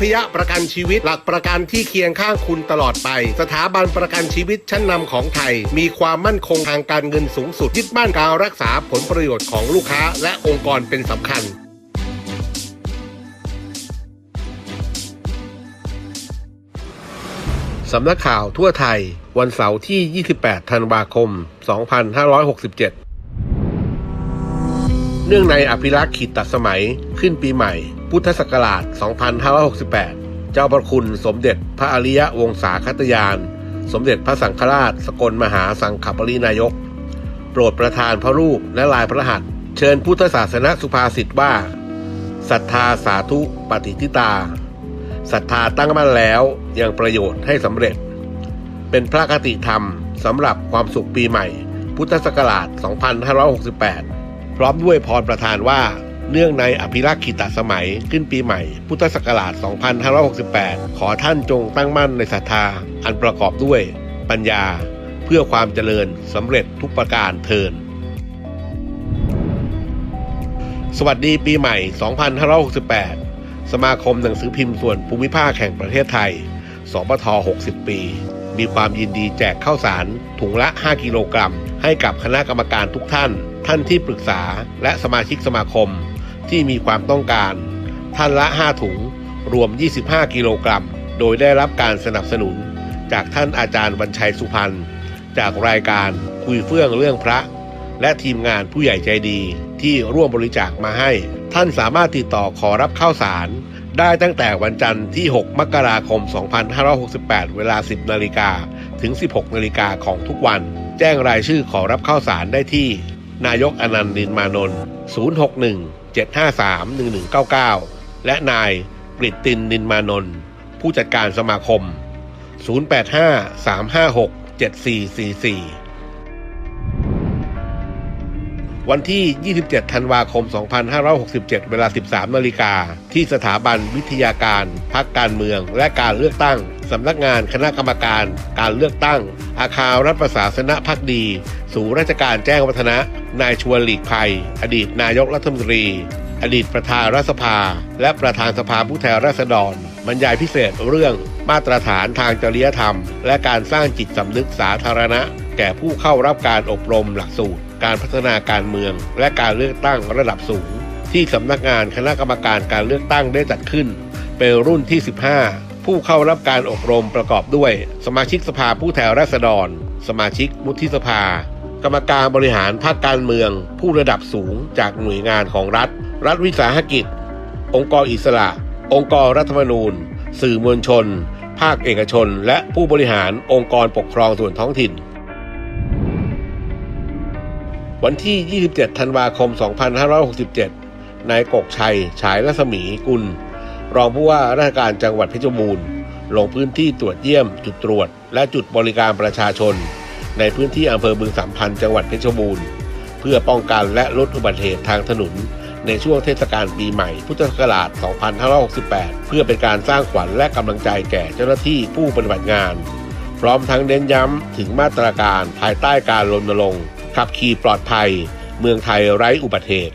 พยประกันชีวิต หลักประกันที่เคียงข้างคุณตลอดไป สถาบันประกันชีวิตชั้นนำของไทย มีความมั่นคงทางการเงินสูงสุดยึดมั่นการรักษาผลประโยชน์ของลูกค้า และองค์กรเป็นสำคัญสำนักข่าวทั่วไทย วันเสาร์ที่ 28 ธันวาคม 2567 เนื่องในอภิรักษ์ขีดตัดสมัยขึ้นปีใหม่ พุทธศักราช 2568 เจ้าประคุณสมเด็จพระอริยวงศาคตยาน สมเด็จพระสังฆราช สกลมหาสังฆปรินายก โปรดประทานพระรูปและลายพระหัตถ์เชิญพุทธศาสนสุภาษิตว่าศรัทธาสาธุปฏิทิตาศรัทธาตั้งมั่นแล้วยังประโยชน์ให้สำเร็จ เป็นพระคติธรรมสำหรับความสุขปีใหม่ พุทธศักราช 2568 พร้อมด้วยพรประทานว่า เนื่องในอภิรักษ์ขิตสมัยขึ้นปีใหม่ พุทธศักราช 2568 ขอท่านจงตั้งมั่นในศรัทธา อันประกอบด้วยปัญญาเพื่อความเจริญสำเร็จทุกประการเทินสวัสดีปีใหม่ 2568 สมาคมหนังสือพิมพ์ส่วนภูมิภาคแห่งประเทศไทย สปท 60 ปี มีความยินดีแจกข้าวสาร ถุงละ 5 กิโลกรัม ให้กับคณะกรรมการทุกท่าน ท่านที่ปรึกษาและสมาชิกสมาคม ที่มีความต้องการ ท่านละ 5 ถุง รวม 25 กิโลกรัม โดยได้รับการสนับสนุน จากท่านอาจารย์บรรชัยสุพรรณ จากรายการคุยเฟื่องเรื่องพระ และทีมงานผู้ใหญ่ใจดีที่ร่วมบริจาคมาให้ ท่านสามารถติดต่อขอรับข้าวสาร ได้ตั้งแต่วันจันทร์ที่ 6 มกราคม 2568 เวลา 10 นาฬิกา ถึง 16 นาฬิกาของทุกวัน แจ้งรายชื่อขอรับข้าวสารได้ที่ นายกอนันต์นินมานนท์061 753 1199 และนายกฤตตินนินมานนท์ผู้จัดการสมาคม 085 356 7444 วันที่ 27 ธันวาคม 2567 เวลา 13 นาฬิกา ที่สถาบันวิทยาการ พักการเมือง และการเลือกตั้ง สำนักงานคณะกรรมการ การเลือกตั้ง อาคารรัฐประศาสนพักดีสู่ราชการแจ้งวัฒนะ นายชวนหลีกภัย อดีตนายกรัฐมนตรี อดีตประธานรัฐสภา และประธานสภาผู้แทนราษฎร บรรยายพิเศษเรื่องมาตรฐานทางจริยธรรม และการสร้างจิตสำนึกสาธารณะ แก่ผู้เข้ารับการอบรมหลักสูตร การพัฒนาการเมือง และการเลือกตั้งระดับสูง ที่สำนักงานคณะกรรมการการเลือกตั้งได้จัดขึ้น เป็นรุ่นที่ 15ผู้เข้ารับการอบรมประกอบด้วย สมาชิกสภาผู้แทนราษฎร สมาชิกวุฒิสภา กรรมการบริหารภาคการเมือง ผู้ระดับสูงจากหน่วยงานของรัฐ รัฐวิสาหกิจ องค์กรอิสระ องค์กรรัฐธรรมนูญ สื่อมวลชน ภาคเอกชน และผู้บริหารองค์กรปกครองส่วนท้องถิ่น วันที่ 27 ธันวาคม 2567 นายกกชัย ฉายรัศมีกุล รองผู้ว่าราชการจังหวัดเพชรบูรณ์ ลงพื้นที่ตรวจเยี่ยม จุดตรวจ และจุดบริการประชาชน ในพื้นที่อำเภอบึงสามพันจังหวัดเพชรบูรณ์ เพื่อป้องกันและลดอุบัติเหตุทางถนน ในช่วงเทศกาลปีใหม่พุทธศักราช 2568 เพื่อเป็นการสร้างขวัญและกำลังใจแก่เจ้าหน้าที่ผู้ปฏิบัติงาน พร้อมทั้งเน้นย้ำถึงมาตรการภายใต้การรณรงค์ขับขี่ปลอดภัย เมืองไทยไร้อุบัติเหตุ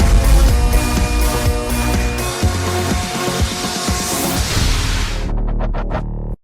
9456